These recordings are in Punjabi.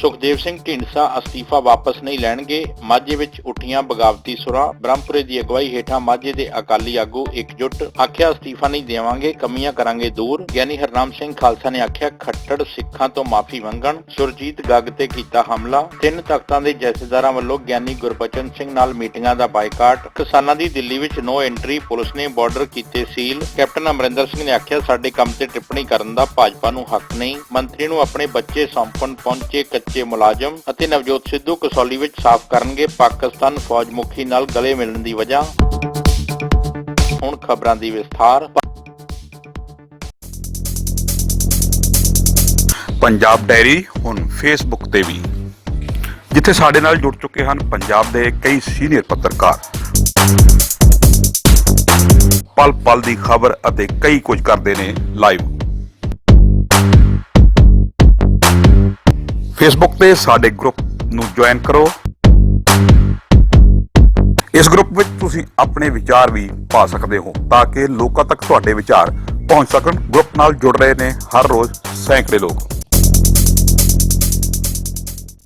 ਸੁਖਦੇਵ ਸਿੰਘ ਢੀਂਡਸਾ ਅਸਤੀਫਾ ਵਾਪਸ ਨਹੀਂ ਲੈਣਗੇ। ਮਾਝੇ ਵਿੱਚ ਉੱਠੀਆਂ ਬਗਾਵਤੀ ਸੁਰਾਂ। ਬ੍ਰਹਮਪੁਰੇ ਦੀ ਅਗਵਾਈ ਹੇਠਾਂ ਮਾਝੇ ਦੇ ਅਕਾਲੀ ਆਗੂ ਇਕਜੁੱਟ ਆਖਿਆ, ਅਸਤੀਫਾ ਨਹੀਂ ਦੇਵਾਂਗੇ, ਕਮੀਆਂ ਕਰਾਂਗੇ ਦੂਰ। ਗਿਆਨੀ ਹਰਨਾਮ ਸਿੰਘ ਖਾਲਸਾ ਨੇ ਆਖਿਆ, ਖੱਟੜ ਸਿੱਖਾਂ ਤੋਂ ਮਾਫੀ ਮੰਗਣ। ਸੁਰਜੀਤ ਗੱਗ ਤੇ ਕੀਤਾ ਹਮਲਾ। ਤਿੰਨ ਤਖਤਾਂ ਦੇ ਜਥੇਦਾਰਾਂ ਵੱਲੋਂ ਗਿਆਨੀ ਗੁਰਬਚਨ ਸਿੰਘ ਨਾਲ ਮੀਟਿੰਗਾਂ ਦਾ ਬਾਈਕਾਟ। ਕਿਸਾਨਾਂ ਦੀ ਦਿੱਲੀ ਵਿੱਚ ਨੋ ਐਂਟਰੀ, ਪੁਲਿਸ ਨੇ ਬਾਰਡਰ ਕੀਤੇ ਸੀਲ। ਕੈਪਟਨ ਅਮਰਿੰਦਰ ਸਿੰਘ ਨੇ ਆਖਿਆ, ਸਾਡੇ ਕੰਮ ਤੇ ਟਿੱਪਣੀ ਕਰਨ ਦਾ ਭਾਜਪਾ ਨੂੰ ਹੱਕ ਨਹੀਂ। ਮੰਤਰੀ ਨੂੰ ਆਪਣੇ ਬੱਚੇ ਸੌਂਪਣ ਪਹੁੰਚੇ ਕੱਚੇ ਮੁਲਾਜ਼ਮ ਅਤੇ ਨਵਜੋਤ ਸਿੱਧੂ ਕਸੌਲੀ ਵਿੱਚ ਸਾਫ਼ ਕਰਨਗੇ ਪਾਕਿਸਤਾਨ ਫੌਜ ਮੁਖੀ ਨਾਲ ਗਲੇ ਮਿਲਣ ਦੀ ਵਜ੍ਹਾ। ਹੁਣ ਖਬਰਾਂ ਦੀ ਵਿਸਥਾਰ। ਪੰਜਾਬ ਡੈਰੀ ਹੁਣ ਫੇਸਬੁੱਕ ਤੇ ਵੀ। ਜਿੱਥੇ ਸਾਡੇ ਨਾਲ ਜੁੜ ਚੁੱਕੇ ਹਨ ਪੰਜਾਬ ਦੇ ਕਈ ਸੀਨੀਅਰ ਪੱਤਰਕਾਰ। ਪਲ ਪਲ ਦੀ ਖਬਰ ਅਤੇ ਕਈ ਕੁਝ ਕਰਦੇ ਨੇ ਲਾਈਵ ਫੇਸਬੁੱਕ ਤੇ ਸਾਡੇ ਗਰੁੱਪ ਨੂੰ ਜੁਆਇਨ ਕਰੋ। ਇਸ ਗਰੁੱਪ ਵਿੱਚ ਤੁਸੀਂ ਆਪਣੇ ਵਿਚਾਰ ਵੀ ਪਾ ਸਕਦੇ ਹੋ ਤਾਂ ਕਿ ਲੋਕਾਂ ਤੱਕ ਤੁਹਾਡੇ ਵਿਚਾਰ ਪਹੁੰਚ ਸਕਣ। ਗਰੁੱਪ ਨਾਲ ਜੁੜ ਰਹੇ ਨੇ ਹਰ ਰੋਜ਼ ਸੈਂਕੜੇ ਲੋਕ।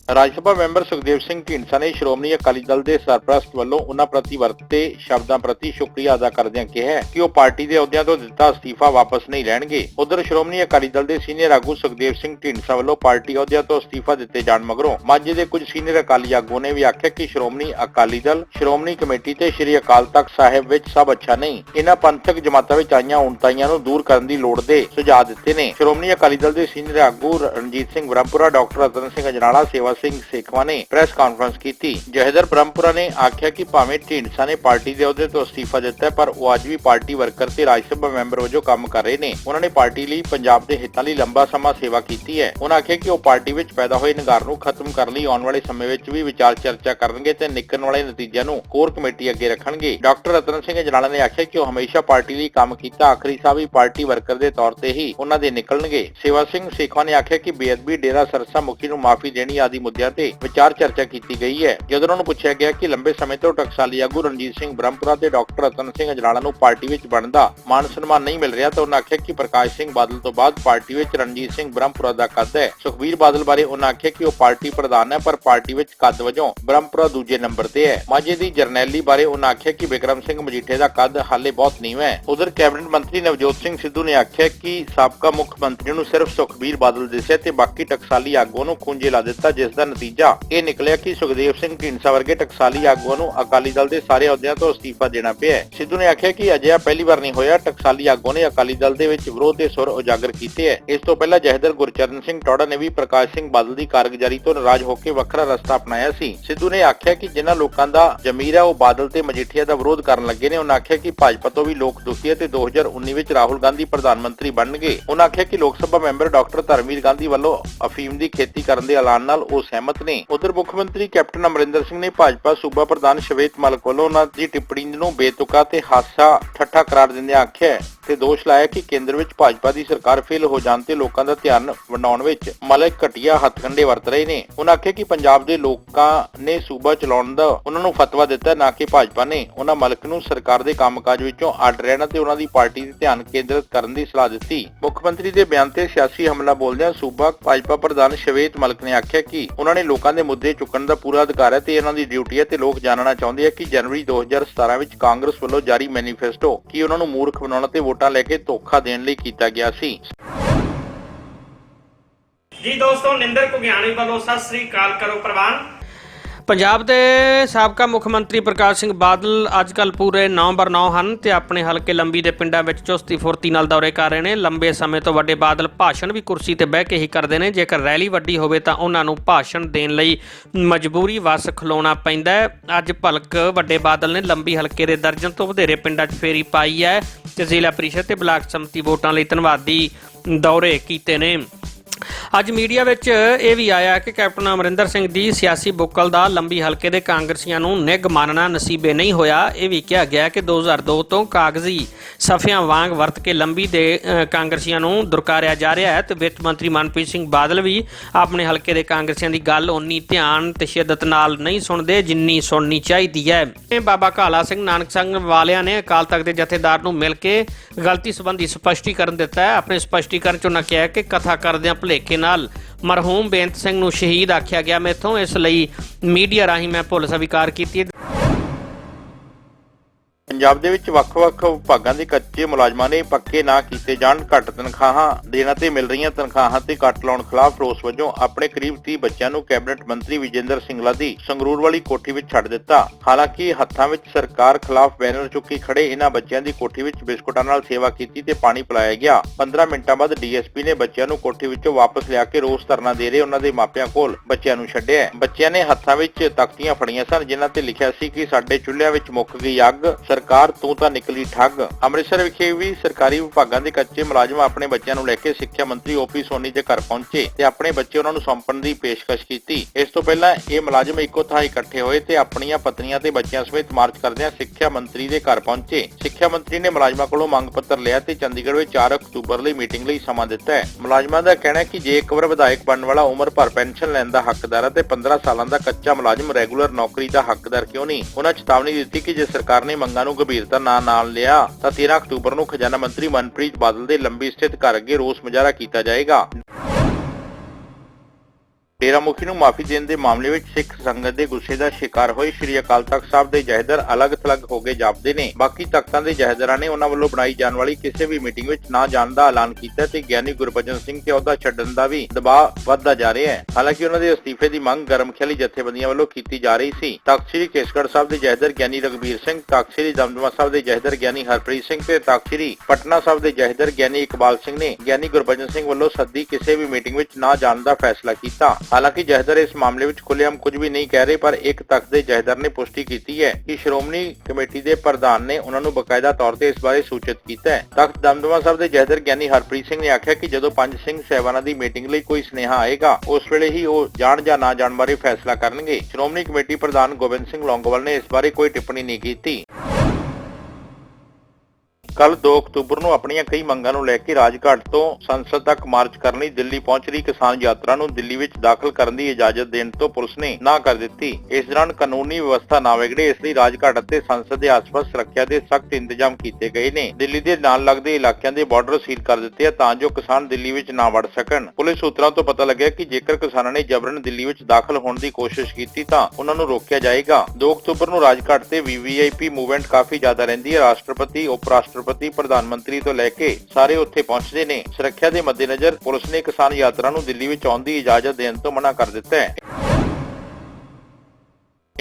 ਰਾਜ ਸਭਾ ਮੈਂਬਰ ਸੁਖਦੇਵ ਸਿੰਘ ਢੀਂਡਸਾ ਨੇ ਸ਼੍ਰੋਮਣੀ ਅਕਾਲੀ ਦਲ ਦੇ ਸਰਪ੍ਰਸਤ ਵੱਲੋਂ ਉਹਨਾਂ ਪ੍ਰਤੀ ਵਰਤੇ ਸ਼ਬਦਾਂ ਪ੍ਰਤੀ ਸ਼ੁਕਰੀਆ ਅਦਾ ਕਰਦਿਆਂ ਕਿਹਾ ਕਿ ਉਹ ਪਾਰਟੀ ਦੇ ਅਹੁਦਿਆਂ ਤੋਂ ਦਿੱਤਾ ਅਸਤੀਫਾ ਵਾਪਸ ਨਹੀਂ ਲੈਣਗੇ। ਉਧਰ ਸ਼੍ਰੋਮਣੀ ਅਕਾਲੀ ਦਲ ਦੇ ਸੀਨੀਅਰ ਆਗੂ ਸੁਖਦੇਵ ਸਿੰਘ ਢੀਂਡਸਾ ਵੱਲੋਂ ਪਾਰਟੀ ਅਹੁਦਿਆਂ ਤੋਂ ਅਸਤੀਫਾ ਦਿੱਤੇ ਜਾਣ ਮਗਰੋਂ ਮਾਝੇ ਦੇ ਕੁਝ ਸੀਨੀਅਰ ਅਕਾਲੀ ਆਗੂ ਨੇ ਵੀ ਆਖਿਆ ਕਿ ਸ਼੍ਰੋਮਣੀ ਅਕਾਲੀ ਦਲ, ਸ਼੍ਰੋਮਣੀ ਕਮੇਟੀ ਤੇ ਸ਼੍ਰੀ ਅਕਾਲ ਤਖਤ ਸਾਹਿਬ ਵਿੱਚ ਸਭ ਅੱਛਾ ਨਹੀਂ। ਇਹਨਾਂ ਪੰਥਕ ਜਮਾਤਾਂ ਵਿੱਚ ਆਈਆਂ ਉਣਤਾਈਆਂ ਨੂੰ ਦੂਰ ਕਰਨ ਦੀ ਲੋੜ ਦੇ ਸੁਝਾਅ ਦਿੱਤੇ ਨੇ। ਸ਼੍ਰੋਮਣੀ ਅਕਾਲੀ ਦਲ ਦੇ ਸੀਨੀਅਰ ਆਗੂ ਰਣਜੀਤ ਸਿੰਘ ਬ੍ਰਹਮਪੁਰਾ ਡਾਕਟਰ ਰਤਨ ਸਿੰਘ ਅਜਨਾਲਾ, ਸੇਵਾ ਸਿੰਘ ਸੇਖਵਾ ਨੇ ਪ੍ਰੈਸ ਕਾਨਫਰੰਸ ਕੀਤੀ। ਜਹਦਰ ਬ੍ਰਹਮਪੁਰਾ ਨੇ ਆਖਿਆ ਕਿ ਭਾਵੇਂ ਢੀਂਡਸਾ ਨੇ ਪਾਰਟੀ ਦੇ ਅਹੁਦੇ ਤੋਂ ਅਸਤੀਫਾ ਦਿੱਤਾ ਪਰ ਉਹ ਅੱਜ ਵੀ ਪਾਰਟੀ ਵਰਕਰ ਤੇ ਰਾਜ ਸਭਾ ਮੈਂਬਰ ਵਜੋਂ ਕੰਮ ਕਰ ਰਹੇ ਨੇ। ਉਹਨਾਂ ਨੇ ਪਾਰਟੀ ਲਈ ਪੰਜਾਬ ਦੇ ਹਿੱਤਾਂ ਲਈ ਲੰਬਾ ਸਮਾਂ ਸੇਵਾ ਕੀਤੀ ਹੈ। ਉਹਨਾਂ ਆਖਿਆ ਕਿ ਉਹ ਪਾਰਟੀ ਵਿੱਚ ਪੈਦਾ ਹੋਏ ਨਿਗਾਰ ਨੂੰ ਖਤਮ ਕਰਨ ਲਈ ਆਉਣ ਵਾਲੇ ਸਮੇਂ ਵਿੱਚ ਵੀ ਵਿਚਾਰ ਚਰਚਾ ਕਰਨਗੇ ਤੇ ਨਿਕਲਣ ਵਾਲੇ ਨਤੀਜਿਆਂ ਨੂੰ ਕੋਰ ਕਮੇਟੀ ਅੱਗੇ ਰੱਖਣਗੇ। ਡਾਕਟਰ ਰਤਨ ਸਿੰਘ ਜਨਾਲਾ ਨੇ ਆਖਿਆ ਕਿ ਉਹ ਹਮੇਸ਼ਾ ਪਾਰਟੀ ਲਈ ਕੰਮ ਕੀਤਾ, ਆਖਰੀ ਸਾਹ ਵੀ ਪਾਰਟੀ ਵਰਕਰ ਦੇ ਤੌਰ ਤੇ ਹੀ ਉਹਨਾਂ ਦੇ ਨਿਕਲਣਗੇ। ਸੇਵਾ ਸਿੰਘ ਸੇਖਵਾ ਨੇ ਆਖਿਆ ਕਿ ਬੇਅਦਬੀ, ਡੇਰਾ ਸਰਸਾ ਮੁਖੀ ਨੂੰ ਮਾਫੀ ਦੇਣੀ ਆਦਿ ਮੁੱਦਿਆਂ ਤੇ ਵਿਚਾਰ ਚਰਚਾ ਕੀਤੀ ਗਈ ਹੈ। ਜਦੋਂ ਉਹਨਾਂ ਨੂੰ ਪੁੱਛਿਆ ਗਿਆ ਕਿ ਲੰਬੇ ਸਮੇਂ ਤੋਂ ਟਕਸਾਲੀ ਆਗੂ ਰਣਜੀਤ ਸਿੰਘ ਬ੍ਰਹਮਪੁਰਾ ਤੇ ਡਾਕਟਰ ਰਤਨ ਸਿੰਘ ਅਜਨਾਲਾ ਨੂੰ ਪਾਰਟੀ ਵਿੱਚ ਬਣਨ ਦਾ ਮਾਨ ਸਨਮਾਨ ਨਹੀਂ ਮਿਲ ਰਿਹਾ, ਤਾਂ ਉਹਨਾਂ ਆਖਿਆ ਕਿ ਪ੍ਰਕਾਸ਼ ਸਿੰਘ ਬਾਦਲ ਤੋਂ ਬਾਅਦ ਪਾਰਟੀ ਵਿੱਚ ਰਣਜੀਤ ਸਿੰਘ ਬ੍ਰਹਮਪੁਰਾ ਦਾ ਕੱਦ ਹੈ। ਸੁਖਬੀਰ ਬਾਦਲ ਬਾਰੇ ਉਹਨਾਂ ਆਖਿਆ ਕਿ ਉਹ ਪਾਰਟੀ ਪ੍ਰਧਾਨ ਹੈ, ਪਰ ਪਾਰਟੀ ਵਿੱਚ ਕੱਦ ਵਜੋਂ ਬ੍ਰਹਮਪੁਰਾ ਦੂਜੇ ਨੰਬਰ ਤੇ ਹੈ। ਮਾਝੇ ਦੀ ਜਰਨੈਲੀ ਬਾਰੇ ਉਹਨਾਂ ਆਖਿਆ ਕਿ ਵਿਕਰਮ ਸਿੰਘ ਮਜੀਠੇ ਦਾ ਕੱਦ ਹਾਲੇ ਬਹੁਤ ਨੀਵਾਂ ਹੈ। ਉਧਰ ਕੈਬਨਿਟ ਮੰਤਰੀ ਨਵਜੋਤ ਸਿੰਘ ਸਿੱਧੂ ਨੇ ਆਖਿਆ ਕਿ ਸਾਬਕਾ ਮੁੱਖ ਮੰਤਰੀ ਨੂੰ ਸਿਰਫ ਸੁਖਬੀਰ ਬਾਦਲ ਦਿਸਿਆ ਤੇ ਬਾਕੀ ਟਕਸਾਲੀ ਆਗੂਆਂ ਨੂੰ ਖੁੰਝੇ ਲਾ ਦਿੱਤਾ, ਜਿਸ ਦਾ ਨਤੀਜਾ। ਇਹ ਨਿਕਲਿਆ ਕਿ ਸੁਖਦੇਵ ਸਿੰਘ ਢੀਂਡਸਾ ਵਰਗੇ ਟਕਸਾਲੀ ਆਗੂਆਂ ਨੂੰ ਅਕਾਲੀ ਦਲ ਦੇ ਸਾਰੇ ਅਹੁਦਿਆਂ ਤੋਂ ਅਸਤੀਫਾ ਦੇਣਾ ਪਿਆ ਹੈ। ਸਿੱਧੂ ਨੇ ਆਖਿਆ ਕਿ ਅਜਿਹਾ ਪਹਿਲੀ ਵਾਰ ਨਹੀਂ ਹੋਇਆ। ਟਕਸਾਲੀ ਆਗੂਆਂ ਨੇ ਅਕਾਲੀ ਦਲ ਦੇ ਵਿੱਚ ਵਿਰੋਧ ਦੇ ਸੁਰ ਉਜਾਗਰ ਕੀਤੇ ਹੈ। ਇਸ ਤੋਂ ਪਹਿਲਾਂ ਜਹਦਰ ਗੁਰਚਰਨ ਸਿੰਘ ਟੌੜਾ ਨੇ ਵੀ ਪ੍ਰਕਾਸ਼ ਸਿੰਘ ਬਾਦਲ ਦੀ ਕਾਰਗੁਜ਼ਾਰੀ ਤੋਂ ਨਾਰਾਜ਼ ਹੋ ਕੇ ਵੱਖਰਾ ਰਸਤਾ ਅਪਣਾਇਆ ਸੀ। ਸਿੱਧੂ ਨੇ ਆਖਿਆ ਕਿ ਜਿਨ੍ਹਾਂ ਲੋਕਾਂ ਦਾ ਜ਼ਮੀਰ ਹੈ, ਉਹ ਬਾਦਲ ਤੇ ਮਜੀਠੀਆ ਦਾ ਵਿਰੋਧ ਕਰਨ ਲੱਗੇ ਨੇ। ਉਹਨਾਂ ਆਖਿਆ ਕਿ ਭਾਜਪਾ ਤੋਂ ਵੀ ਲੋਕ ਦੁਖੀ ਹੈ ਤੇ 2019 ਵਿੱਚ ਰਾਹੁਲ ਗਾਂਧੀ ਪ੍ਰਧਾਨ ਮੰਤਰੀ ਬਣਨਗੇ। ਉਹਨਾਂ ਆਖਿਆ ਕਿ ਲੋਕ ਸਭਾ ਮੈਂਬਰ ਡਾਕਟਰ ਧਰਮਵੀਰ ਗਾਂਧੀ ਵੱਲੋਂ ਅਫੀਮ ਦੀ ਖੇਤੀ ਕਰਨ ਦੇ ਐਲਾਨ ਨਾਲ ਉਹ ਸਹਿਮਤ ਨੇ। ਉਧਰ ਮੁੱਖ ਮੰਤਰੀ ਕੈਪਟਨ ਅਮਰਿੰਦਰ ਸਿੰਘ ਨੇ ਭਾਜਪਾ ਸੂਬਾ ਪ੍ਰਧਾਨ ਸ਼ਵੇਤ ਮਲਕ ਵੱਲੋਂ ਉਹਨਾਂ ਦੀ ਟਿੱਪਣੀ ਨੂੰ ਬੇਤੁਕਾ ਤੇ ਹਾਸਾ ਠੱਠਾ ਕਰਾਰ ਦਿੰਦਿਆਂ ਆਖਿਆ ਤੇ ਦੋਸ਼ ਲਾਇਆ ਕਿ ਕੇਂਦਰ ਵਿੱਚ ਭਾਜਪਾ ਦੀ ਸਰਕਾਰ ਫੇਲ ਹੋ ਜਾਣ ਤੇ ਲੋਕਾਂ ਦਾ ਧਿਆਨ ਵੰਡਾਉਣ ਵਿੱਚ ਮਲਕ ਘਟੀਆ ਹੱਥਕੰਡੇ ਵਰਤ ਰਹੇ ਨੇ। ਉਹਨਾਂ ਆਖਿਆ ਕਿ ਪੰਜਾਬ ਦੇ ਲੋਕਾਂ ਨੇ ਸੂਬਾ ਚਲਾਉਣ ਦਾ ਉਹਨਾਂ ਨੂੰ ਫਤਵਾ ਦਿੱਤਾ, ਨਾ ਕਿ ਭਾਜਪਾ ਨੇ। ਉਹਨਾਂ ਮਲਕ ਨੂੰ ਸਰਕਾਰ ਦੇ ਕੰਮਕਾਜ ਵਿੱਚੋਂ ਅੱਡ ਰਹਿਣਾ ਤੇ ਉਹਨਾਂ ਦੀ ਪਾਰਟੀ ਤੇ ਧਿਆਨ ਕੇਂਦਰਿਤ ਕਰਨ ਦੀ ਸਲਾਹ ਦਿੱਤੀ। ਮੁੱਖ ਮੰਤਰੀ ਦੇ ਬਿਆਨ ਤੇ ਸਿਆਸੀ ਹਮਲਾ ਬੋਲਦਿਆਂ ਸੂਬਾ ਭਾਜਪਾ ਪ੍ਰਧਾਨ ਸ਼ਵੇਤ ਮਲਕ ਨੇ ਆਖਿਆ ਕਿ ਉਹਨਾਂ ਨੇ ਲੋਕਾਂ ਦੇ ਮੁੱਦੇ ਚੁੱਕਣ ਦਾ ਪੂਰਾ ਅਧਿਕਾਰ ਹੈ ਤੇ ਇਹਨਾਂ ਦੀ ਡਿਊਟੀ ਹੈ ਤੇ ਲੋਕ ਜਾਣਨਾ ਚਾਹੁੰਦੇ ਆ ਕਿ ਜਨਵਰੀ 2017 ਵਿੱਚ ਕਾਂਗਰਸ ਵੱਲੋਂ ਜਾਰੀ ਮੈਨੀਫੈਸਟੋ ਕਿ ਉਹਨਾਂ ਨੂੰ ਮੂਰਖ ਬਣਾਉਣਾ ਤੇ ਵੋਟਾਂ ਲੈ ਕੇ ਧੋਖਾ ਦੇਣ ਲਈ ਕੀਤਾ ਗਿਆ ਸੀ। ਜੀ ਦੋਸਤੋ, ਨਿੰਦਰ ਕੁਗਿਆਣੀ ਵੱਲੋਂ ਸਤਿ ਸ੍ਰੀ ਅਕਾਲ ਕਰੋ ਪ੍ਰਵਾਨ। ਪੰਜਾਬ ਦੇ ਸਾਬਕਾ ਮੁੱਖ ਮੰਤਰੀ ਪ੍ਰਕਾਸ਼ ਸਿੰਘ ਬਾਦਲ ਅੱਜ ਅੱਜਕੱਲ ਪੂਰੇ 9 ਬਰ 9 ਹਨ ਤੇ ਆਪਣੇ ਹਲਕੇ ਲੰਬੀ ਦੇ ਪਿੰਡਾਂ ਵਿੱਚ ਚੁਸਤੀ ਫੁਰਤੀ ਨਾਲ ਦੌਰੇ ਕਰ ਰਹੇ ਨੇ। ਲੰਬੇ ਸਮੇਂ ਤੋਂ ਵੱਡੇ ਬਾਦਲ ਭਾਸ਼ਣ ਵੀ ਕੁਰਸੀ ਤੇ ਬਹਿ ਕੇ ਹੀ ਕਰਦੇ ਨੇ। ਜੇਕਰ ਰੈਲੀ ਵੱਡੀ ਹੋਵੇ ਤਾਂ ਉਹਨਾਂ ਨੂੰ ਭਾਸ਼ਣ ਦੇਣ ਲਈ ਮਜਬੂਰੀ ਵਸ ਖਲੋਣਾ ਪੈਂਦਾ ਹੈ। ਅੱਜ ਭਲਕ ਵੱਡੇ ਬਾਦਲ ਨੇ ਲੰਬੀ ਹਲਕੇ ਦੇ ਦਰਜਨ ਤੋਂ ਵਧੇਰੇ ਪਿੰਡਾਂ 'ਚ ਫੇਰੀ ਪਾਈ ਹੈ ਤੇ ਜ਼ਿਲ੍ਹਾ ਪ੍ਰੀਸ਼ਦ ਤੇ ਬਲਾਕ ਸੰਮਤੀ ਵੋਟਾਂ ਲਈ ਧੰਨਵਾਦੀ ਦੌਰੇ ਕੀਤੇ ਨੇ। ਅੱਜ ਮੀਡੀਆ ਵਿੱਚ ਇਹ ਵੀ ਆਇਆ ਕਿ ਕੈਪਟਨ ਅਮਰਿੰਦਰ ਸਿੰਘ ਦੀ ਸਿਆਸੀ ਬੁੱਕਲ ਦਾ ਲੰਬੀ ਹਲਕੇ ਦੇ ਕਾਂਗਰਸੀਆਂ ਨੂੰ ਨਿੱਘ ਮੰਨਣਾ ਨਸੀਬੇ ਨਹੀਂ ਹੋਇਆ। ਇਹ ਵੀ ਕਿਹਾ ਗਿਆ ਕਿ 2002 ਤੋਂ ਕਾਗਜ਼ੀ ਸਫਿਆਂ ਵਾਂਗ ਵਰਤ ਕੇ ਲੰਬੀ ਦੇ ਕਾਂਗਰਸੀਆਂ ਨੂੰ ਦੁਰਕਾਰਿਆ ਜਾ ਰਿਹਾ ਹੈ ਤੇ ਵਿੱਤ ਮੰਤਰੀ ਮਨਪ੍ਰੀਤ ਸਿੰਘ ਬਾਦਲ ਵੀ ਆਪਣੇ ਹਲਕੇ ਦੇ ਕਾਂਗਰਸੀਆਂ ਦੀ ਗੱਲ ਓਨੀ ਧਿਆਨ ਤੇ ਸ਼ਿੱਦਤ ਨਾਲ ਨਹੀਂ ਸੁਣਦੇ ਜਿੰਨੀ ਸੁਣਨੀ ਚਾਹੀਦੀ ਹੈ। ਬਾਬਾ ਕਾਲਾ ਸਿੰਘ ਨਾਨਕ ਸਿੰਘ ਵਾਲਿਆਂ ਨੇ ਅਕਾਲ ਤਖਤ ਦੇ ਜਥੇਦਾਰ ਨੂੰ ਮਿਲ ਕੇ ਗਲਤੀ ਸੰਬੰਧੀ ਸਪਸ਼ਟੀਕਰਨ ਦਿੱਤਾ ਹੈ। ਆਪਣੇ ਸਪਸ਼ਟੀਕਰਨ ਚ ਉਹਨਾਂ ਕਿਹਾ ਕਿ ਕਥਾ ਕਰਦਿਆਂ ਭੁਲੇਖੇ ਨਾਲ ਮਰਹੂਮ ਬੇਅੰਤ ਸਿੰਘ ਨੂੰ ਸ਼ਹੀਦ ਆਖਿਆ ਗਿਆ। ਮੈਥੋਂ ਇਸ ਲਈ ਮੀਡੀਆ ਰਾਹੀਂ ਮੈਂ ਭੁੱਲ ਸਵੀਕਾਰ ਕੀਤੀ। ਪੰਜਾਬ ਦੇ ਵਿੱਚ ਵੱਖ-ਵੱਖ ਵਿਭਾਗਾਂ ਦੇ ਕੱਚੇ ਮੁਲਾਜ਼ਮਾਂ ਨੇ ਪੱਕੇ ਨਾ ਕੀਤੇ ਜਾਣ ਘੱਟ ਤਨਖਾਹਾਂ ਦੇਣਾ ਤੇ ਮਿਲ ਰਹੀਆਂ ਤਨਖਾਹਾਂ ਤੇ ਕੱਟ ਲਾਉਣ ਖਿਲਾਫ ਰੋਸ ਵਜੋਂ ਆਪਣੇ ਕਰੀਬ 30 ਬੱਚਿਆਂ ਨੂੰ ਕੈਬਨਿਟ ਮੰਤਰੀ ਵਿਜੇਂਦਰ ਸਿੰਗਲਾ ਦੀ ਸੰਗਰੂਰ ਵਾਲੀ ਕੋਠੀ ਵਿੱਚ ਛੱਡ ਦਿੱਤਾ। ਹਾਲਾਂਕਿ ਹੱਥਾਂ ਵਿੱਚ ਸਰਕਾਰ ਖਿਲਾਫ ਬੈਨਰ ਚੁੱਕੀ ਖੜੇ ਇਹਨਾਂ ਬੱਚਿਆਂ ਦੀ ਕੋਠੀ ਵਿੱਚ ਬਿਸਕੁਟਾਂ ਨਾਲ ਸੇਵਾ ਕੀਤੀ ਤੇ ਪਾਣੀ ਪਿਲਾਇਆ ਗਿਆ। 15 ਮਿੰਟਾਂ ਬਾਅਦ ਡੀਐਸਪੀ ਨੇ ਬੱਚਿਆਂ ਨੂੰ ਕੋਠੀ ਵਿੱਚੋਂ ਵਾਪਸ ਲਿਆ ਕੇ ਰੋਸ ਧਰਨਾ ਦੇ ਰਹੇ ਉਹਨਾਂ ਦੇ ਮਾਪਿਆਂ ਕੋਲ ਬੱਚਿਆਂ ਨੂੰ ਛੱਡਿਆ ਬੱਚਿਆਂ ਨੇ ਹੱਥਾਂ ਵਿੱਚ ਤਖਤੀਆਂ ਫੜੀਆਂ ਸਨ, ਜਿਨ੍ਹਾਂ ਤੇ ਲਿਖਿਆ ਸੀ ਕਿ ਸਾਡੇ ਚੁੱਲ੍ਹਿਆਂ ਵਿੱਚ ਮੁੱਕ ਗਈ ਅੱਗ। ਸਰਕਾਰ ਤੂੰ ਤਾਂ ਨਿਕਲੀ ਠੱਗ। ਅੰਮ੍ਰਿਤਸਰ ਵਿਖੇ ਵੀ ਸਰਕਾਰੀ ਵਿਭਾਗਾਂ ਦੇ ਕੱਚੇ ਮੁਲਾਜ਼ਮ ਆਪਣੇ ਬੱਚਿਆਂ ਨੂੰ ਲੈ ਕੇ ਸਿੱਖਿਆ ਮੰਤਰੀ ਓਪੀ ਸੋਨੀ ਦੇ ਘਰ ਪਹੁੰਚੇ ਤੇ ਆਪਣੇ ਬੱਚੇ ਉਹਨਾਂ ਨੂੰ ਸੌਂਪਣ ਦੀ ਪੇਸ਼ਕਸ਼ ਕੀਤੀ। ਇਸ ਤੋਂ ਪਹਿਲਾਂ ਇਹ ਮੁਲਾਜ਼ਮ ਇੱਕੋ ਥਾਂ ਇਕੱਠੇ ਹੋਏ ਤੇ ਆਪਣੀਆਂ ਪਤਨੀਆਂ ਤੇ ਬੱਚਿਆਂ ਸਮੇਤ ਮਾਰਚ ਕਰਦਿਆਂ ਸਿੱਖਿਆ ਮੰਤਰੀ ਦੇ ਘਰ ਪਹੁੰਚੇ। ਸਿੱਖਿਆ ਮੰਤਰੀ ਨੇ ਮੁਲਾਜ਼ਮਾਂ ਕੋਲੋਂ ਮੰਗ ਪੱਤਰ ਲਿਆ ਤੇ ਚੰਡੀਗੜ੍ਹ ਵਿੱਚ 4 ਅਕਤੂਬਰ ਲਈ ਮੀਟਿੰਗ ਲਈ ਸਮਾਂ ਦਿੱਤਾ ਹੈ। ਮੁਲਾਜ਼ਮਾਂ ਦਾ ਕਹਿਣਾ ਹੈ ਕਿ ਜੇ ਇੱਕ ਵਾਰ ਵਿਧਾਇਕ ਬਣਨ ਵਾਲਾ ਉਮਰ ਭਰ ਪੈਨਸ਼ਨ ਲੈਣ ਦਾ ਹੱਕਦਾਰ ਹੈ ਤੇ 15 ਸਾਲਾਂ ਦਾ ਕੱਚਾ ਮੁਲਾਜ਼ਮ ਰੈਗੂਲਰ ਨੌਕਰੀ ਦਾ ਹੱਕਦਾਰ ਕਿਉਂ ਨਹੀਂ? ਉਹਨਾਂ ਚੇਤਾਵਨੀ ਦਿੱਤੀ ਕਿ ਜੇ ਸਰਕਾਰ ਨੇ ਮੰਗਾਂ ਨੂੰ ਗੰਭੀਰਤਾ ਨਾਲ ਨਾਲ ਲਿਆ, ਤਾਂ 13 ਅਕਤੂਬਰ ਨੂੰ ਖਜ਼ਾਨਾ ਮੰਤਰੀ ਮਨਪ੍ਰੀਤ ਬਾਦਲ ਦੇ ਲੰਬੀ ਸਥਿਤ ਘਰ ਅੱਗੇ ਰੋਸ ਮੁਜ਼ਾਹਰਾ ਕੀਤਾ ਜਾਏਗਾ। ਡੇਰਾ ਮੁਖੀ ਨੂੰ ਮਾਫੀ ਦੇਣ ਦੇ ਮਾਮਲੇ ਵਿੱਚ ਸਿੱਖ ਸੰਗਤ ਦੇ ਗੁੱਸੇ ਦਾ ਸ਼ਿਕਾਰ ਹੋਏ ਸ੍ਰੀ ਅਕਾਲ ਤਖਤ ਸਾਹਿਬ ਦੇ ਜਹੇਦਾਰ ਅਲੱਗ-ਥਲੱਗ ਹੋ ਕੇ ਜਾਪਦੇ ਨੇ। ਬਾਕੀ ਤਖਤਾਂ ਦੇ ਜਹੇਦਾਰਾਂ ਨੇ ਉਹਨਾਂ ਵੱਲੋਂ ਬਣਾਈ ਜਾਣ ਵਾਲੀ ਕਿਸੇ ਵੀ ਮੀਟਿੰਗ ਵਿੱਚ ਨਾ ਜਾਣ ਦਾ ਐਲਾਨ ਕੀਤਾ ਤੇ ਗਿਆਨੀ ਗੁਰਬਚਨ ਸਿੰਘ ਤੇ ਅਹੁਦਾ ਛੱਡਣ ਦਾ ਵੀ ਦਬਾਅ ਵੱਧਦਾ ਜਾ ਰਿਹਾ ਹੈ। ਹਾਲਾਂਕਿ ਉਹਨਾਂ ਦੇ ਅਸਤੀਫੇ ਦੀ ਮੰਗ ਗਰਮਖਿਆਲੀ ਜਥੇਬੰਦੀਆਂ ਵੱਲੋਂ ਕੀਤੀ ਜਾ ਰਹੀ ਸੀ। ਤਖਤ ਸ੍ਰੀ ਕੇਸਗੜ੍ਹ ਸਾਹਿਬ ਦੇ ਜਹੇਦਾਰ ਗਿਆਨੀ ਰਗਬੀਰ ਸਿੰਘ, ਤਖਤ ਸ੍ਰੀ ਦਮਦਮਾ ਸਾਹਿਬ ਦੇ ਜਹੇਦਾਰ ਗਿਆਨੀ ਹਰਪ੍ਰੀਤ ਸਿੰਘ ਤੇ ਤਖਤ ਸ੍ਰੀ ਪਟਨਾ ਸਾਹਿਬ ਦੇ ਜਹੇਦਾਰ ਗਿਆਨੀ ਇਕਬਾਲ ਸਿੰਘ ਨੇ ਗਿਆਨੀ ਗੁਰਬਚਨ ਸਿੰਘ ਵੱਲੋਂ ਸੱਦੀ ਕਿਸੇ ਵੀ ਮੀਟਿੰਗ ਵਿੱਚ ਨਾ ਜਾਣ ਦਾ ਫੈਸਲਾ ਕੀਤਾ। ਹਾਲਾਂਕਿ ਜਹੇਦਾਰ ਇਸ ਮਾਮਲੇ ਵਿੱਚ ਖੁੱਲ੍ਹੇਆਮ ਕੁਝ ਵੀ ਨਹੀਂ ਕਹਿ ਰਹੇ, ਪਰ ਇੱਕ ਤਖਤ ਦੇ ਜਹੇਦਾਰ ਨੇ ਪੁਸ਼ਟੀ ਕੀਤੀ ਹੈ ਕਿ ਸ਼੍ਰੋਮਣੀ ਕਮੇਟੀ ਦੇ ਪ੍ਰਧਾਨ ਨੇ ਉਹਨਾਂ ਨੂੰ ਬਕਾਇਦਾ ਤੌਰ ਤੇ ਇਸ ਬਾਰੇ ਸੂਚਿਤ ਕੀਤਾ ਹੈ। ਤਖਤ ਦਮਦਮਾ ਸਾਹਿਬ ਦੇ ਜਹੇਦਾਰ ਗਿਆਨੀ ਹਰਪ੍ਰੀਤ ਸਿੰਘ ਨੇ ਆਖਿਆ ਕਿ ਜਦੋਂ ਪੰਜ ਸਿੰਘ ਸਹਿਬਾਨਾਂ ਦੀ ਮੀਟਿੰਗ ਲਈ ਕੋਈ ਸੁਨੇਹਾ ਆਏਗਾ, ਉਸ ਵੇਲੇ ਹੀ ਉਹ ਜਾਣ ਜਾਂ ਨਾ ਜਾਣ ਬਾਰੇ ਫੈਸਲਾ ਕਰਨਗੇ। ਸ਼੍ਰੋਮਣੀ ਕਮੇਟੀ ਪ੍ਰਧਾਨ ਗੋਬਿੰਦ ਸਿੰਘ ਲੌਂਗੋਵਾਲ ਨੇ ਇਸ ਬਾਰੇ ਕੋਈ ਟਿੱਪਣੀ ਨਹੀਂ ਕੀਤੀ। ਕੱਲ 2 ਅਕਤੂਬਰ ਨੂੰ ਆਪਣੀਆਂ ਕਈ ਮੰਗਾਂ ਨੂੰ ਲੈ ਕੇ ਰਾਜਘਾਟ ਤੋਂ ਸੰਸਦ ਤੱਕ ਮਾਰਚ ਕਰਨ ਲਈ ਦਿੱਲੀ ਪਹੁੰਚ ਰਹੀ ਕਿਸਾਨ ਯਾਤਰਾ ਨੂੰ ਦਿੱਲੀ ਵਿੱਚ ਦਾਖਲ ਕਰਨ ਦੀ ਇਜਾਜ਼ਤ ਦੇਣ ਤੋਂ ਪੁਲਿਸ ਨੇ ਨਾ ਕਰ ਦਿੱਤੀ। ਇਸ ਦੌਰਾਨ ਕਾਨੂੰਨੀ ਵਿਵਸਥਾ ਨਾ ਵਿਗੜੇ, ਇਸ ਲਈ ਰਾਜਘਾਟ ਅਤੇ ਸੰਸਦ ਦੇ ਆਸ-ਪਾਸ ਸੁਰੱਖਿਆ ਦੇ ਸਖਤ ਇੰਤਜ਼ਾਮ ਕੀਤੇ ਗਏ ਨੇ। ਦਿੱਲੀ ਦੇ ਨਾਲ ਲੱਗਦੇ ਇਲਾਕਿਆਂ ਦੇ ਬਾਰਡਰ ਸੀਲ ਕਰ ਦਿੱਤੇ ਆ ਤਾਂ ਜੋ ਕਿਸਾਨ ਦਿੱਲੀ ਵਿੱਚ ਨਾ ਵੜ ਸਕਣ। ਪੁਲਿਸ ਸੂਤਰਾਂ ਤੋਂ ਪਤਾ ਲੱਗਿਆ ਕਿ ਜੇਕਰ ਕਿਸਾਨਾਂ ਨੇ ਜਬਰਨ ਦਿੱਲੀ ਵਿੱਚ ਦਾਖਲ ਹੋਣ ਦੀ ਕੋਸ਼ਿਸ਼ ਕੀਤੀ ਤਾਂ ਉਹਨਾਂ ਨੂੰ ਰੋਕਿਆ ਜਾਏਗਾ। 2 ਅਕਤੂਬਰ ਨੂੰ ਰਾਜਘਾਟ ਤੇ ਵੀਵੀਆਈਪੀ ਮੂਵਮੈਂਟ ਕਾਫੀ ਜ਼ਿਆਦਾ ਰਹਿੰਦੀ ਹੈ। ਰਾਸ਼ਟਰਪਤੀ ਉਪ ਰਾਸ਼ਟਰ ਰਾਸ਼ਟਰਪਤੀ, ਪ੍ਰਧਾਨ ਮੰਤਰੀ ਤੋਂ ਲੈ ਕੇ ਸਾਰੇ ਉੱਥੇ ਪਹੁੰਚਦੇ ਨੇ। ਸੁਰੱਖਿਆ ਦੇ ਮੱਦੇਨਜ਼ਰ ਪੁਲਿਸ ਨੇ ਕਿਸਾਨ ਯਾਤਰਾ ਨੂੰ ਦਿੱਲੀ ਵਿੱਚ ਆਉਣ ਦੀ ਇਜਾਜ਼ਤ ਦੇਣ ਤੋਂ ਮਨਾ ਕਰ ਦਿੱਤਾ ਹੈ।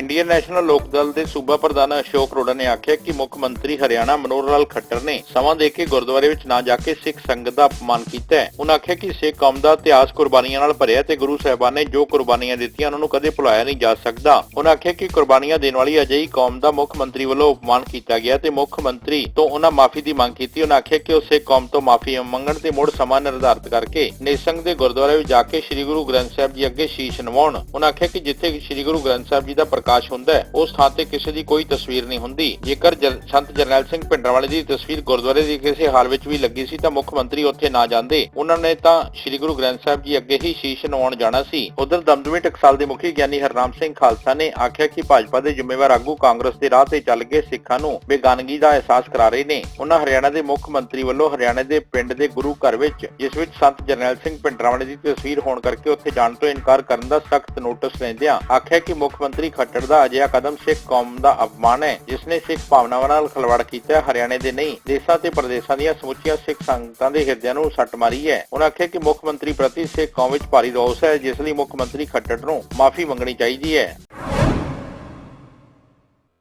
ਇੰਡੀਅਨ ਨੈਸ਼ਨਲ ਲੋਕ ਦਲ ਦੇ ਸੂਬਾ ਪ੍ਰਧਾਨ ਅਸ਼ੋਕ ਰੋੜਾ ਨੇ ਆਖਿਆ ਕਿ ਮੁੱਖ ਮੰਤਰੀ ਹਰਿਆਣਾ ਮਨੋਹਰ ਲਾਲ ਖੱਟਰ ਨੇ ਸਮਾਂ ਦੇ ਕੇ ਗੁਰਦੁਆਰੇ ਵਿੱਚ ਨਾ ਜਾ ਕੇ ਸਿੱਖ ਸੰਗਤ ਦਾ ਅਪਮਾਨ ਕੀਤਾ ਹੈ। ਉਹਨਾਂ ਆਖਿਆ ਕਿ ਸਿੱਖ ਕੌਮ ਦਾ ਇਤਿਹਾਸ ਕੁਰਬਾਨੀਆਂ ਨਾਲ ਭਰਿਆ ਤੇ ਗੁਰੂ ਸਾਹਿਬਾਨ ਨੇ ਜੋ ਕੁਰਬਾਨੀਆਂ ਦਿੱਤੀਆਂ ਉਹਨਾਂ ਨੂੰ ਕਦੇ ਭੁਲਾਇਆ ਨਹੀਂ ਜਾ ਸਕਦਾ। ਉਹਨਾਂ ਆਖਿਆ ਕਿ ਕੁਰਬਾਨੀਆਂ ਦੇਣ ਵਾਲੀ ਅਜਿਹੀ ਕੌਮ ਦਾ ਮੁੱਖ ਮੰਤਰੀ ਵੱਲੋਂ ਅਪਮਾਨ ਕੀਤਾ ਗਿਆ ਤੇ ਮੁੱਖ ਮੰਤਰੀ ਤੋਂ ਉਹਨਾਂ ਮਾਫੀ ਦੀ ਮੰਗ ਕੀਤੀ। ਉਹਨਾਂ ਆਖਿਆ ਕਿ ਉਹ ਸਿੱਖ ਕੌਮ ਤੋਂ ਮਾਫੀ ਮੰਗਣ ਤੇ ਮੁੜ ਸਮਾਂ ਨਿਰਧਾਰਤ ਕਰਕੇ ਨਿਸੰਗ ਦੇ ਗੁਰਦੁਆਰੇ ਵਿੱਚ ਜਾ ਕੇ ਸ੍ਰੀ ਗੁਰੂ ਗ੍ਰੰਥ ਸਾਹਿਬ ਜੀ ਅੱਗੇ ਸ਼ੀਸ਼ ਨਵਾਉਣ। ਉਹਨਾਂ ਆਖਿਆ ਕਿ ਜਿੱਥੇ ਸ੍ਰੀ ਗੁਰੂ ਗ੍ਰੰਥ ਸਾਹਿਬ ਜੀ ਦਾ ਪ੍ਰਕਾਸ਼ ਹੁੰਦਾ ਹੈ। ਉਸ ਥਾਂ ਤੇ ਕਿਸੇ ਦੀ ਕੋਈ ਤਸਵੀਰ ਨਹੀਂ ਹੁੰਦੀ। ਜੇਕਰ ਸੰਤ ਜਰਨੈਲ ਸਿੰਘ ਭਿੰਡਰਾਂਵਾਲੇ ਦੀ ਤਸਵੀਰ ਗੁਰਦੁਆਰੇ ਦੀ ਕਿਸੇ ਹਾਲ ਵਿੱਚ ਵੀ ਲੱਗੀ ਸੀ ਤਾਂ ਮੁੱਖ ਮੰਤਰੀ ਉੱਥੇ ਨਾ ਜਾਂਦੇ। ਉਹਨਾਂ ਨੇ ਤਾਂ ਸ੍ਰੀ ਗੁਰੂ ਗ੍ਰੰਥ ਸਾਹਿਬ ਜੀ ਅੱਗੇ ਹੀ ਸ਼ੀਸ਼ ਨਵਾਉਣ ਜਾਣਾ ਸੀ। ਉਧਰ ਦਮਦਮੀ ਟਕਸਾਲ ਦੇ ਮੁਖੀ ਗਿਆਨੀ ਹਰਨਾਮ ਸਿੰਘ ਖਾਲਸਾ ਨੇ ਆਖਿਆ ਕਿ ਭਾਜਪਾ ਦੇ ਜ਼ਿੰਮੇਵਾਰ ਆਗੂ ਕਾਂਗਰਸ ਦੇ ਰਾਹ ਤੇ ਚੱਲ ਗਏ ਸਿੱਖਾਂ ਨੂੰ ਬੇਗਾਨਗੀ ਦਾ ਅਹਿਸਾਸ ਕਰਾ ਰਹੇ ਨੇ। ਉਹਨਾਂ ਹਰਿਆਣਾ ਦੇ ਮੁੱਖ ਮੰਤਰੀ ਵੱਲੋਂ ਹਰਿਆਣਾ ਦੇ ਪਿੰਡ ਦੇ ਗੁਰੂ ਘਰ ਵਿੱਚ, ਜਿਸ ਵਿੱਚ ਸੰਤ ਜਰਨੈਲ ਸਿੰਘ ਭਿੰਡਰਾਂਵਾਲੇ ਦੀ ਤਸਵੀਰ ਹੋਣ ਕਰਕੇ ਉੱਥੇ ਜਾਣ ਤੋਂ ਇਨਕਾਰ ਕਰਨ ਦਾ ਸਖਤ ਨੋਟਿਸ ਲੈਂਦਿਆਂ ਆਖਿਆ ਕਿ ਮੁੱਖ ਮੰਤਰੀ ਖੱਟੜ ਦਾ ਅਜਿਹਾ ਕਦਮ ਸਿੱਖ ਕੌਮ ਦਾ ਅਪਮਾਨ ਹੈ ਜਿਸ ਨੇ ਸਿੱਖ ਭਾਵਨਾਵਾਂ ਨਾਲ ਖਲਵਾੜ ਕੀਤਾ ਹੈ ਹਰਿਆਣੇ ਦੇ ਨਹੀਂ, ਦੇਸ਼ਾਂ ਤੇ ਪ੍ਰਦੇਸ਼ਾਂ ਦੀਆਂ ਸਮੁੱਚੀਆਂ ਸਿੱਖ ਸੰਗਤਾਂ ਦੇ ਹਿਰਦਿਆਂ ਨੂੰ ਸੱਟ ਮਾਰੀ ਹੈ। ਉਹਨਾਂ ਆਖਿਆ ਕਿ ਮੁੱਖ ਮੰਤਰੀ ਪ੍ਰਤੀ ਸਿੱਖ ਕੌਮ ਵਿੱਚ ਭਾਰੀ ਰੋਸ ਹੈ, ਜਿਸ ਲਈ ਮੁੱਖ ਮੰਤਰੀ ਖੱਟੜ ਨੂੰ ਮਾਫੀ ਮੰਗਣੀ ਚਾਹੀਦੀ ਹੈ।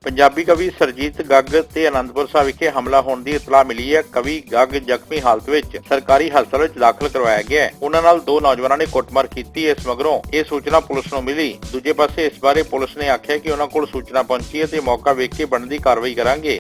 ਪੰਜਾਬੀ ਕਵੀ ਸਰਜੀਤ ਗੱਗ ਤੇ ਅਨੰਦਪੁਰ ਸਾਹਿਬ ਵਿਖੇ ਹਮਲਾ ਹੋਣ ਦੀ ਇਤਲਾਹ ਮਿਲੀ ਹੈ। ਕਵੀ ਗੱਗ ਜ਼ਖਮੀ ਹਾਲਤ ਵਿੱਚ ਸਰਕਾਰੀ ਹਸਪਤਾਲ ਵਿੱਚ ਦਾਖਲ ਕਰਵਾਇਆ ਗਿਆ ਹੈ। ਉਹਨਾਂ ਨਾਲ ਦੋ ਨੌਜਵਾਨਾਂ ਨੇ ਕੁੱਟਮਾਰ ਕੀਤੀ। ਇਸ ਮਗਰੋਂ ਇਹ ਸੂਚਨਾ ਪੁਲਿਸ ਨੂੰ ਮਿਲੀ। ਦੂਜੇ ਪਾਸੇ ਇਸ ਬਾਰੇ ਪੁਲਿਸ ਨੇ ਆਖਿਆ ਕਿ ਉਹਨਾਂ ਕੋਲ ਸੂਚਨਾ ਪਹੁੰਚੀ ਹੈ ਤੇ ਮੌਕਾ ਵੇਖ ਕੇ ਬਣਦੀ ਕਾਰਵਾਈ ਕਰਾਂਗੇ।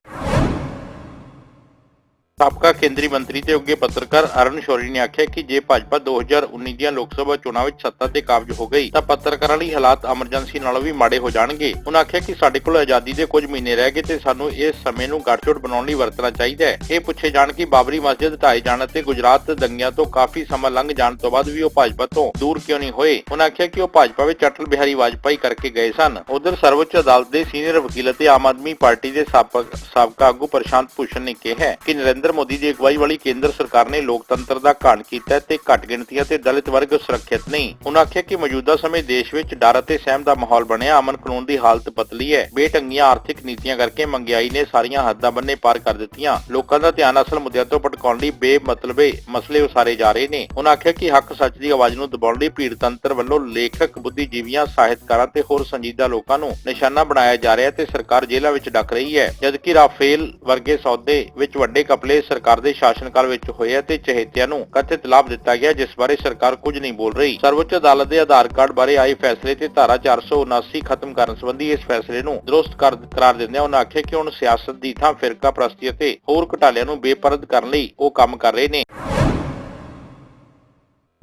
ਸਾਬਕਾ ਕੇਂਦਰੀ ਮੰਤਰੀ ਤੇ ਉੱਗੇ ਪੱਤਰਕਾਰ ਅਰੁਣ ਸ਼ੌਰੀ ਨੇ ਆਖਿਆ ਕਿ ਜੇ ਭਾਜਪਾ 2019 ਦੀਆਂ ਲੋਕ ਸਭਾ ਚੋਣਾਂ ਵਿੱਚ ਸੱਤਾ ਤੇ ਕਾਬਜ ਹੋ ਗਈ, ਤਾਂ ਪੱਤਰਕਾਰਾਂ ਲਈ ਹਾਲਾਤ ਐਮਰਜੈਂਸੀ ਨਾਲੋਂ ਵੀ ਮਾੜੇ ਹੋ ਜਾਣਗੇ। ਉਹਨਾਂ ਆਖਿਆ ਕਿ ਸਾਡੇ ਕੋਲ ਆਜ਼ਾਦੀ ਦੇ ਕੁਝ ਮਹੀਨੇ ਰਹਿ ਗਏ ਤੇ ਸਾਨੂੰ ਇਸ ਸਮੇਂ ਨੂੰ ਗੱਠਜੋੜ ਬਣਾਉਣ ਲਈ ਵਰਤਣਾ ਚਾਹੀਦਾ ਹੈ। ਇਹ ਪੁੱਛੇ ਜਾਣ ਕਿ ਬਾਬਰੀ ਮਸਜਿਦ ਢਾਏ ਜਾਣ ਅਤੇ ਗੁਜਰਾਤ ਦੰਗਿਆਂ ਤੋਂ ਕਾਫੀ ਸਮਾਂ ਲੰਘ ਜਾਣ ਤੋਂ ਬਾਅਦ ਵੀ ਉਹ ਭਾਜਪਾ ਤੋਂ ਦੂਰ ਕਿਉਂ ਨਹੀਂ ਹੋਏ? ਉਹਨਾਂ ਆਖਿਆ ਕਿ ਉਹ ਭਾਜਪਾ ਵਿੱਚ ਅਟਲ ਬਿਹਾਰੀ ਵਾਜਪਾਈ ਕਰਕੇ ਗਏ ਸਨ। ਉਧਰ ਸਰਵਉੱਚ ਅਦਾਲਤ ਦੇ ਸੀਨੀਅਰ ਵਕੀਲ ਅਤੇ ਆਮ ਆਦਮੀ ਪਾਰਟੀ ਦੇ ਸਾਬਕਾ ਆਗੂ ਪ੍ਰਸ਼ਾਂਤ ਭੂਸ਼ਣ ਨੇ ਕਿਹਾ ਕਿ ਨਰਿੰਦਰ ਮੋਦੀ ਦੀ ਅਗਵਾਈ ਵਾਲੀ ਕੇਂਦਰ ਸਰਕਾਰ ਨੇ ਲੋਕਤੰਤਰ ਦਾ ਘਾਣ ਕੀਤਾ ਤੇ ਘੱਟ ਗਿਣਤੀਆਂ ਤੇ ਦਲਿਤ ਵਰਗ ਸੁਰੱਖਿਅਤ ਨਹੀਂ। ਉਹਨਾਂ ਆਖਿਆ ਕਿ ਮੌਜੂਦਾ ਸਮੇਂ ਦੇਸ਼ ਵਿੱਚ ਡਰ ਅਤੇ ਸਹਿਮ ਦਾ ਮਾਹੌਲ ਬਣਿਆ, ਅਮਨ ਕਾਨੂੰਨ ਦੀ ਹਾਲਤ ਪਤਲੀ ਹੈ। ਬੇਟੰਗੀਆਂ ਆਰਥਿਕ ਨੀਤੀਆਂ ਕਰਕੇ ਮੰਗਿਆਈ ਨੇ ਸਾਰੀਆਂ ਹੱਦਾਂ ਬੰਨੇ ਪਾਰ ਕਰ ਦਿੱਤੀਆਂ। ਲੋਕਾਂ ਦਾ ਧਿਆਨ ਅਸਲ ਮੁੱਦਿਆਂ ਤੋਂ ਭਟਕਾਉਣ ਲਈ ਬੇਮਤਲਬੇ ਮਸਲੇ ਉਸਾਰੇ ਜਾ ਰਹੇ ਨੇ। ਉਹਨਾਂ ਆਖਿਆ ਕਿ ਹੱਕ ਸੱਚ ਦੀ ਆਵਾਜ਼ ਨੂੰ ਦਬਾਉਣ ਲਈ ਭੀੜ ਤੰਤਰ ਵੱਲੋਂ ਲੇਖਕ, ਬੁੱਧੀਜੀਵੀਆਂ, ਸਾਹਿਤਕਾਰਾਂ ਤੇ ਹੋਰ ਸੰਜੀਦਾ ਲੋਕਾਂ ਨੂੰ ਨਿਸ਼ਾਨਾ ਬਣਾਇਆ ਜਾ ਰਿਹਾ ਤੇ ਸਰਕਾਰ ਜੇਲ੍ਹਾਂ ਵਿੱਚ ਡੱਕ ਰਹੀ ਹੈ। ਜਦਕਿ ਰਾਫੇਲ ਵਰਗੇ ਸੌਦੇ ਵਿੱਚ ਵੱਡੇ ਕਪਲੇ ਸਰਕਾਰ ਦੇ ਸ਼ਾਸਨਕਾਲ ਵਿੱਚ ਹੋਏ ਆ ਤੇ ਚਹੇਤਿਆਂ ਨੂੰ ਕਥਿਤ ਲਾਭ ਦਿੱਤਾ ਗਿਆ, ਜਿਸ ਬਾਰੇ ਸਰਕਾਰ ਕੁਝ ਨਹੀਂ ਬੋਲ ਰਹੀ। ਸਰਵਉੱਚ ਅਦਾਲਤ ਦੇ ਆਧਾਰ ਕਾਰਡ ਬਾਰੇ ਆਏ ਫੈਸਲੇ ਤੇ ਧਾਰਾ 479 ਖਤਮ ਕਰਨ ਸੰਬੰਧੀ ਇਸ ਫੈਸਲੇ ਨੂੰ ਦਰੁਸਤ ਕਰਾਰ ਦਿੰਦਿਆਂ ਉਹਨਾਂ ਆਖਿਆ ਕਿ ਹੁਣ ਸਿਆਸਤ ਦੀ ਥਾਂ ਫਿਰਕਾ ਪ੍ਰਸਤੀ ਅਤੇ ਹੋਰ ਘਟਾਲਿਆਂ ਨੂੰ ਬੇਪਰਦ ਕਰਨ ਲਈ ਉਹ ਕੰਮ ਕਰ ਰਹੇ ਨੇ।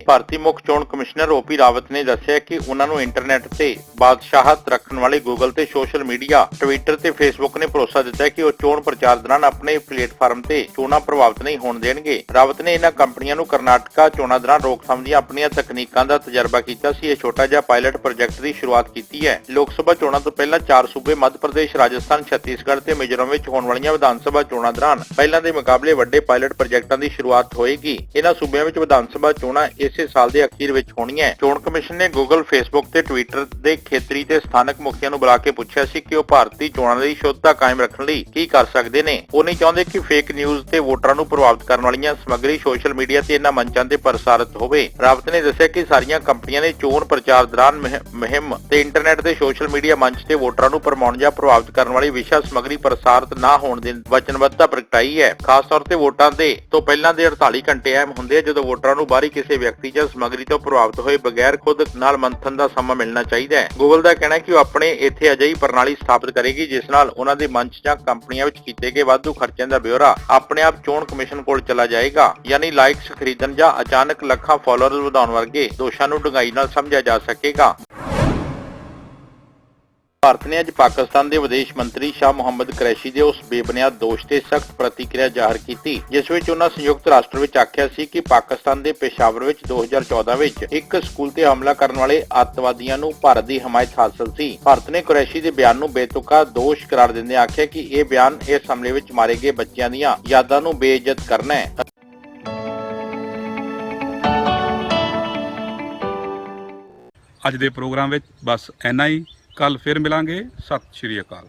ਭਾਰਤੀ ਮੁੱਖ ਚੋਣ ਕਮਿਸ਼ਨਰ ਓਪੀ ਰਾਵਤ ਨੇ ਦੱਸਿਆ ਕਿ ਉਹਨਾਂ ਨੂੰ ਇੰਟਰਨੈਟ ਤੇ ਬਾਦਸ਼ਾਹਤ ਰੱਖਣ ਵਾਲੇ ਗੂਗਲ ਤੇ ਸੋਸ਼ਲ ਮੀਡੀਆ ਟਵਿੱਟਰ ਤੇ ਫੇਸਬੁੱਕ ਨੇ ਭਰੋਸਾ ਦਿੱਤਾ ਕਿ ਉਹ ਚੋਣ ਪ੍ਰਚਾਰ ਦੌਰਾਨ ਆਪਣੇ ਪਲੇਟਫਾਰਮ ਤੇ ਚੋਣਾਂ ਪ੍ਰਭਾਵਿਤ ਨਹੀਂ ਹੋਣ ਦੇਣਗੇ। ਰਾਵਤ ਨੇ ਇਹਨਾਂ ਕੰਪਨੀਆਂ ਨੂੰ ਕਰਨਾਟਕਾ ਚੋਣਾਂ ਦੌਰਾਨ ਰੋਕਥਾਮ ਦੀਆਂ ਆਪਣੀਆਂ ਤਕਨੀਕਾਂ ਦਾ ਤਜਰਬਾ ਕੀਤਾ ਸੀ। ਇਹ ਛੋਟਾ ਜਿਹਾ ਪਾਇਲਟ ਪ੍ਰੋਜੈਕਟ ਦੀ ਸ਼ੁਰੂਆਤ ਕੀਤੀ ਹੈ। ਲੋਕ ਸਭਾ ਚੋਣਾਂ ਤੋਂ ਪਹਿਲਾਂ ਚਾਰ ਸੂਬੇ ਮੱਧ ਪ੍ਰਦੇਸ਼, ਰਾਜਸਥਾਨ, ਛੱਤੀਸਗੜ੍ਹ ਤੇ ਮਿਜ਼ੋਰਮ ਵਿੱਚ ਹੋਣ ਵਾਲੀਆਂ ਵਿਧਾਨ ਸਭਾ ਚੋਣਾਂ ਦੌਰਾਨ ਪਹਿਲਾਂ ਦੇ ਮੁਕਾਬਲੇ ਵੱਡੇ ਪਾਇਲਟ ਪ੍ਰੋਜੈਕਟਾਂ ਦੀ ਸ਼ੁਰੂਆਤ ਹੋਏਗੀ। ਇਹਨਾਂ ਸੂਬਿਆਂ ਵਿੱਚ ਵਿਧਾਨ ਸਭਾ ਚੋਣਾਂ ਇਸ ਸਾਲ ਦੇ ਅਖੀਰ ਵਿੱਚ ਹੋਣੀਆਂ ਚੋਣ ਕਮਿਸ਼ਨ ਨੇ ਗੂਗਲ ਫੇਸਬੁੱਕ ਤੇ ਟਵਿੱਟਰ ਦੇ ਖੇਤਰੀ ਤੇ ਸਥਾਨਕ ਮੁਖੀਆਂ ਨੂੰ ਬੁਲਾ ਕੇ ਪੁੱਛਿਆ ਸੀ ਕਿ ਉਹ ਭਾਰਤੀ ਚੋਣਾਂ ਲਈ ਸ਼ੁੱਧਤਾ ਕਾਇਮ ਰੱਖਣ ਲਈ ਕੀ ਕਰ ਸਕਦੇ ਨੇ। ਉਹ ਨਹੀਂ ਚਾਹੁੰਦੇ ਕਿ ਫੇਕ ਨਿਊਜ਼ ਤੇ ਵੋਟਰਾਂ ਨੂੰ ਪ੍ਰਭਾਵਿਤ ਕਰਨ ਵਾਲੀਆਂ ਸਮੱਗਰੀ ਸੋਸ਼ਲ ਮੀਡੀਆ ਤੇ ਇਹਨਾਂ ਮੰਚਾਂ ਤੇ ਪ੍ਰਸਾਰਿਤ ਹੋਵੇ। ਰਾਵਤ ਨੇ ਦੱਸਿਆ ਕਿ ਸਾਰੀਆਂ ਕੰਪਨੀਆਂ ਨੇ ਚੋਣ ਪ੍ਰਚਾਰ ਦੌਰਾਨ ਮੁਹਿ- ਮੁਹਿੰਮ ਤੇ ਇੰਟਰਨੈਟ ਤੇ ਸੋਸ਼ਲ ਮੀਡੀਆ ਮੰਚ ਤੇ ਵੋਟਰਾਂ ਨੂੰ ਭਰਮਾਉਣ ਜਾਂ ਪ੍ਰਭਾਵਿਤ ਕਰਨ ਵਾਲੀ ਵਿਸ਼ਾ ਸਮੱਗਰੀ ਪ੍ਰਸਾਰਿਤ ਨਾ ਹੋਣ ਦੀ ਵਚਨਬੱਧਤਾ ਪ੍ਰਗਟਾਈ ਹੈ। ਖਾਸ ਤੌਰ ਤੇ ਵੋਟਾਂ ਦੇ ਤੋਂ ਪਹਿਲਾਂ ਦੇ 48 ਘੰਟੇ ਅਹਿਮ ਹੁੰਦੇ ਆ ਜਦੋਂ ਵੋਟਰਾਂ ਨੂੰ ਬਾਹਰੀ ਕਿਸੇ ਵਿਅਕਤੀ ਜਾਂ ਸਮੱਗਰੀ ਤੋਂ ਪ੍ਰਭਾਵਿਤ ਹੋਏ ਬਗੈਰ ਖੁਦ ਨਾਲ ਮੰਥਨ ਦਾ ਸਮਾਂ ਮਿਲਣਾ ਚਾਹੀਦਾ ਹੈ। ਗੂਗਲ ਦਾ ਕਹਿਣਾ ਹੈ ਕਿ ਉਹ ਆਪਣੇ ਇੱਥੇ ਅਜਿਹੀ ਪ੍ਰਣਾਲੀ ਸਥਾਪਿਤ ਕਰੇਗੀ, ਜਿਸ ਨਾਲ ਉਹਨਾਂ ਦੇ ਮੰਚ ਜਾਂ ਕੰਪਨੀਆਂ ਵਿੱਚ ਕੀਤੇ ਗਏ ਵਾਧੂ ਖਰਚਿਆਂ ਦਾ ਬਿਊਰਾ ਆਪਣੇ ਆਪ ਚੋਣ ਕਮਿਸ਼ਨ ਕੋਲ ਚਲਾ ਜਾਏਗਾ, ਯਾਨੀ ਲਾਈਕਸ ਖਰੀਦਣ ਜਾਂ ਅਚਾਨਕ ਲੱਖਾਂ ਫਾਲੋਅਰਸ ਵਧਾਉਣ ਵਰਗੇ ਦੋਸ਼ਾਂ ਨੂੰ ਡੂੰਘਾਈ ਨਾਲ ਸਮਝਿਆ ਜਾ ਸਕੇਗਾ। ਭਾਰਤ ਨੇ ਅੱਜ ਪਾਕਿਸਤਾਨ ਦੇ ਵਿਦੇਸ਼ ਮੰਤਰੀ ਸ਼ਾਹ ਮੁਹੰਮਦ ਕਰੈਸ਼ੀ ਦੇ ਉਸ ਬੇਬੁਨਿਆਦ ਦੋਸ਼ ਤੇ ਸਖਤ ਪ੍ਰਤੀਕਿਰਿਆ ਜ਼ਾਹਰ ਕੀਤੀ, ਜਿਸ ਵਿੱਚ ਉਹਨਾਂ ਸੰਯੁਕਤ ਰਾਸ਼ਟਰ ਵਿੱਚ ਆਖਿਆ ਸੀ ਕਿ ਪਾਕਿਸਤਾਨ ਦੇ ਪੇਸ਼ਾਵਰ ਵਿੱਚ 2014 ਵਿੱਚ ਇੱਕ ਸਕੂਲ ਤੇ ਹਮਲਾ ਕਰਨ ਵਾਲੇ ਅੱਤਵਾਦੀਆਂ ਨੂੰ ਭਾਰਤ ਦੀ ਹਮਾਇਤ ਹਾਸਲ ਸੀ। ਭਾਰਤ ਨੇ ਕੁਰੈਸ਼ੀ ਦੇ ਬਿਆਨ ਨੂੰ ਬੇਤੁਕਾ ਦੋਸ਼ ਕਰਾਰ ਦਿੰਦੇ ਆਖਿਆ ਕਿ ਇਹ ਬਿਆਨ ਇਸ ਹਮਲੇ ਵਿੱਚ ਮਾਰੇ ਗਏ ਬੱਚਿਆਂ ਦੀਆਂ ਯਾਦਾਂ ਨੂੰ ਬੇਇੱਜ਼ਤ ਕਰਨਾ ਹੈ। ਅੱਜ ਦੇ ਪ੍ਰੋਗਰਾਮ ਵਿੱਚ ਬਸ ਇੰਨਾ ਹੀ। ਕੱਲ ਫਿਰ ਮਿਲਾਂਗੇ। ਸਤਿ ਸ਼੍ਰੀ ਅਕਾਲ।